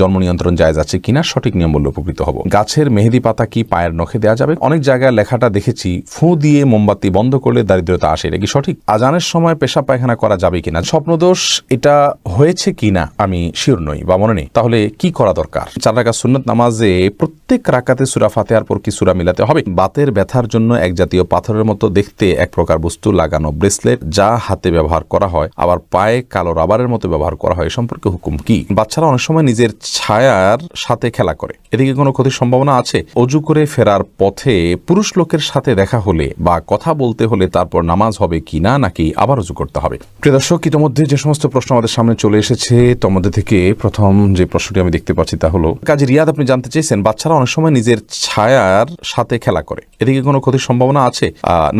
জন্ম নিয়ন্ত্রণ জায়জ আছে কিনা সঠিক নিয়ম বললে উপকৃত হব। গাছের মেহেদি পাতা কি পায়ের নখে দেওয়া যাবে? অনেক জায়গায় লেখাটা দেখেছি, ফু দিয়ে মোমবাতি বন্ধ করলে দারিদ্রতা আসে, এটা কি সঠিক? আজানের সময় পেশা পায়খানা করা যাবে কিনা? স্বপ্নদোষ, এটা হয়েছে কিনা? আমি শিওর নই, বা মনে নেই। তাহলে কি করা দরকার? চার রাখা সুন্নত নামাজে প্রত্যেক রাকাতে সুরা ফাতেহার পর কি সুরা মিলাতে হবে? বাতের ব্যথার জন্য এক জাতীয় পাথরের মতো দেখতে এক প্রকার বস্তু, লাগানো ব্রেসলেট, যা হাতে ব্যবহার করা হয়, আবার পায়ে কালো রাবারের মতো ব্যবহার করা হয় সম্পর্কে হুকুম কি? বাচ্চারা অনেক সময় নিজের ছায়ার সাথে খেলা করে। এদিকে কোনো ক্ষতির সম্ভাবনা আছে? অজু করে ফেরার পথে পুরুষ লোকের সাথে দেখা হলে বা কথা বলতে হলে তারপর নামাজ হবে কি না, নাকি আবার অজু করতে হবে? প্রিয় দর্শক, ইতিমধ্যে যে সমস্ত প্রশ্ন আমাদের সামনে চলে এসেছে মধ্যে থেকে প্রথম যে প্রশ্নটি আমি দেখতে পাচ্ছি তা হলো, কাজী রিয়াদ, আপনি জানতে চেয়েছেন, বাচ্চারা অনেক সময় নিজের ছায়ার সাথে খেলা করে। এদিকে কোনো ক্ষতির সম্ভাবনা আছে?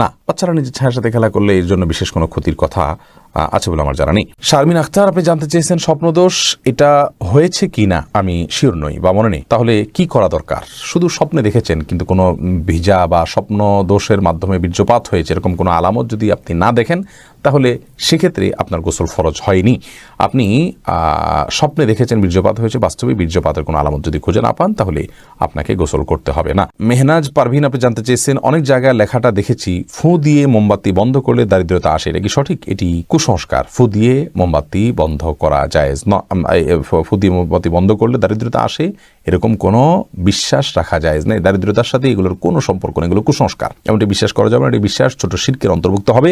না, বাচ্চারা নিজের ছায়ার সাথে খেলা করলে এর জন্য বিশেষ কোনো ক্ষতির কথা আছে বলে আমার জানা নেই। শারমিন আখতার, আপনি জানতে চেয়েছেন স্বপ্নদোষ, এটা হয়েছে কি না? আমি শিওর নই বা মনে নেই। তাহলে কি করা দরকার? শুধু স্বপ্নে দেখেছেন, কিন্তু কোনো ভিজা বা স্বপ্ন দোষের মাধ্যমে বীর্যপাত হয়েছে, এরকম কোনো আলামত যদি আপনি না দেখেন তাহলে সেক্ষেত্রে আপনার গোসল ফরজ হয়নি। আপনি স্বপ্নে দেখেছেন বীর্যপাত হয়েছে, বাস্তবে বীর্যপাতের কোনো আলামত যদি খুঁজে না পান, তাহলে আপনাকে গোসল করতে হবে না। মেহনাজ পারভিন, আপনি জানতে চেয়েছেন, অনেক জায়গায় লেখাটা দেখেছি, ফু দিয়ে মোমবাতি বন্ধ করলে দারিদ্রতা আসে, এটা কি সঠিক? এটি কুসংস্কার। ফু দিয়ে মোমবাতি বন্ধ করা যায় ফু দিয়ে মোমবাতি বন্ধ করলে দারিদ্রতা আসে, এরকম কোনো বিশ্বাস রাখা যায় না দারিদ্রতার সাথে এগুলোর কোনো সম্পর্ক নেই, এগুলো কুসংস্কার। এমনটি বিশ্বাস করা যাবে না, এটি বিশ্বাস ছোট শিল্পের অন্তর্ভুক্ত হবে।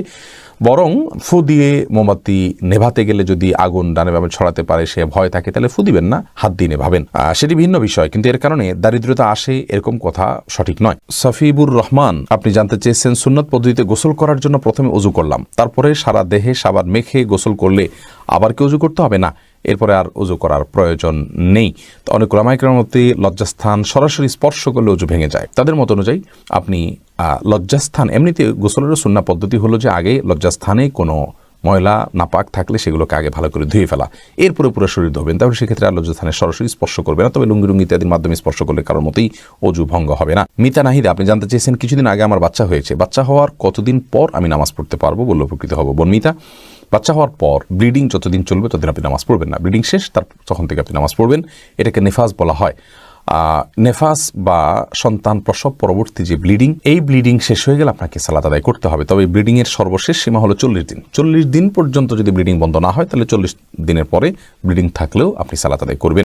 বরং ফু দিয়ে মোমবাতি নেভাতে গেলে যদি আগুন ডানে বামে ছড়াতে পারে, সে ভয় থাকে, তাহলে ফু দিবেন না, হাত দিয়ে নেভাবেন। সেটি ভিন্ন বিষয়, কিন্তু এর কারণে দারিদ্রতা আসে এরকম কথা সঠিক নয়। সফিবুর রহমান, আপনি জানতে চেয়েছেন, সুন্নত পদ্ধতিতে গোসল করার জন্য প্রথমে অজু করলাম। তারপরে সারা দেহে সাবান মেখে গোসল করলে আবার কি অজু করতে হবে? না, এরপরে আর উজু করার প্রয়োজন নেই। অনেক রামাইকরার মধ্যে লজ্জাস্থান সরাসরি স্পর্শ করলে উজু ভেঙে যায়। তাদের মত অনুযায়ী আপনি লজ্জাস্থান, এমনিতে গোসলেরও সুন্না পদ্ধতি হলো যে আগে লজ্জাস্থানে কোনো ময়লা, নাপাক থাকলে সেগুলোকে আগে ভালো করে ধুয়ে ফেলা। এরপরে পুরো শরীর ধোবেন। তাহলে সেক্ষেত্রে আর লজ্জাস্থানে সরাসরি স্পর্শ করবে না। তবে লুঙ্গি লুঙ্গি ইত্যাদির মাধ্যমে স্পর্শ করলে কারোর মতেই অজু ভঙ্গ হবে না। মিতা নাহিদা, আপনি জানতে চেয়েছেন, কিছুদিন আগে আমার বাচ্চা হয়েছে। বাচ্চা হওয়ার কতদিন পর আমি নামাজ পড়তে পারব? বলে উপকৃত হব। বোন মিতা, বাচ্চা হওয়ার পর ব্লিডিং যতদিন চলবে ততদিন আপনি নামাজ পড়বেন না। ব্লিডিং শেষ, তার তখন থেকে আপনি নামাজ পড়বেন। এটাকে নেফাজ বলা হয়। নেফাস বা সন্তান প্রসব পরবর্তী যে ব্লিডিং, এই ব্লিডিং শেষ হয়ে গেলে আপনাকে সালাদ আদায় করতে হবে। তবে ব্লিডিং এর সর্বশেষ সীমা হলো চল্লিশ দিন। চল্লিশ দিন পর্যন্ত যদি ব্লিডিং বন্ধ না হয়, তাহলে চল্লিশ দিনের পরে ব্লিডিং থাকলেও আপনি সালাদ আদায় করবেন।